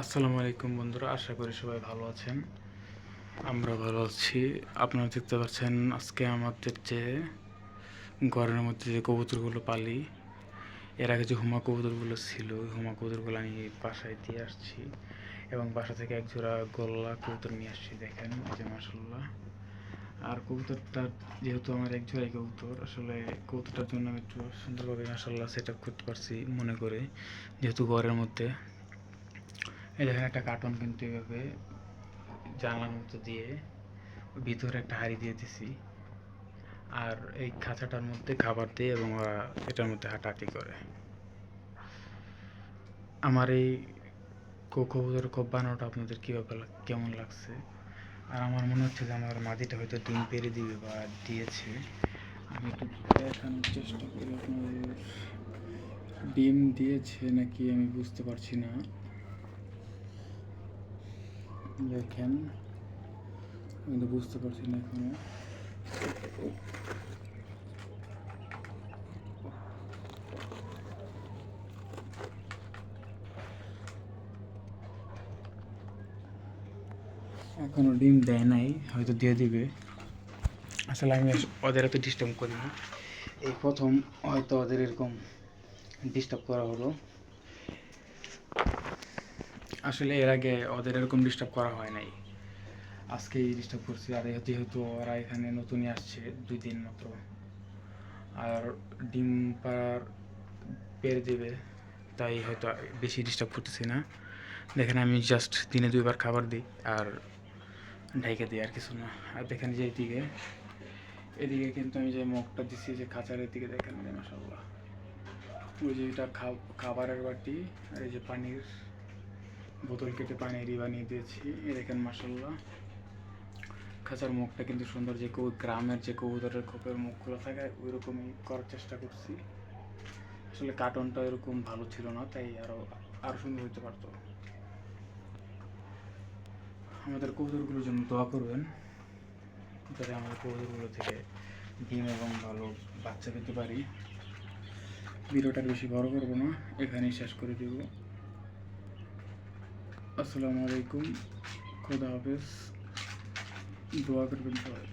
আসসালামু আলাইকুম বন্ধুরা, আশা করি সবাই ভালো আছেন। আমরা ভালো আছি। আপনারা দেখতে পাচ্ছেন আজকে আমাদের যে ঘরের মধ্যে যে কবুতরগুলো পালি, এর আগে যে হুমা কবুতরগুলো ছিল হুমা কবুতরগুলো আমি বাসায় দিয়ে আসছি এবং বাসা থেকে এক জোড়া গোল্লা কবুতর নিয়ে আসছি, দেখেন যে মাসাল্লাহ আর কবুতরটা যেহেতু আমার এক জোড়াই কবুতর, আসলে কবুতরটার জন্য আমি একটু সুন্দরভাবে মাসাল্লাহ সেট আপ করতে পারছি মনে করে, যেহেতু ঘরের মধ্যে। এই দেখেন একটা কার্টন কিন্তু এভাবে জানলার মতো দিয়ে ভিতরে একটা হাড়ি দিয়ে দিছি। আর এই খাঁচাটার মধ্যে খাবার দিয়ে এবং ওরা এটার মধ্যে হাঁটাহাঁটি করে। আমার এই কবুতর কব বানানোটা আপনাদের কীভাবে কেমন লাগছে? আর আমার মনে হচ্ছে যে আমার মাদিটা হয়তো ডিম পেরে দিবে বা দিয়েছে। আমি একটু দেখানোর চেষ্টা করি আপনাদের। ডিম দিয়েছে নাকি আমি বুঝতে পারছি না। দেখেন আমি তো বুঝতে পারছি না এখনও এখনও ডিম দেয় নাই, হয়তো দিয়ে দিবে। আসলে আমি ওদের এত ডিস্টার্ব করিনি এই প্রথম হয়তো ওদের এরকম ডিস্টার্ব করা হলো। আসলে এর আগে ওদের এরকম ডিস্টার্ব করা হয় নাই। আজকেই ডিস্টার্ব করছি, আর যেহেতু ওরা এখানে নতুনই আসছে, দুই দিন মাত্র। আর ডিম পাড়ার পেরে দেবে, তাই হয়তো বেশি ডিস্টার্ব করতেছি না। দেখেন আমি জাস্ট দিনে দুইবার খাবার দিই, আর ঢাইকে দিই, আর কিছু না। আর দেখেন যে এইদিকে এদিকে কিন্তু আমি যে মগটা দিছি, যে খাঁচার দিকে দেখেন যে মাসাল্লাহ ওই যে এটা খাবারের বাটি, আর এই যে পানির বোতল কেটে পানি পানিরই বানিয়ে দিয়েছি। দেখেন মাসাল্লাহ খাঁচার মুখটা কিন্তু সুন্দর যে কবু গ্রামের যে কবুতরের খোপের মুখগুলো থাকে ওই রকমই করার চেষ্টা করছি। আসলে কার্টনটা এরকম ভালো ছিল না, তাই আরও আরও সুন্দর হতে পারতো। আমাদের কবুতরগুলোর জন্য দোয়া করবেন, যাতে আমাদের কবুতরগুলো থেকে ডিম এবং ভালো বাচ্চা পেতে পারি। ভিডিওটা বেশি বড় করব না, এখানেই শেষ করে দেব। আসসালামু আলাইকুম। খোদা হাফেজ। দোয়া করবেন সবাই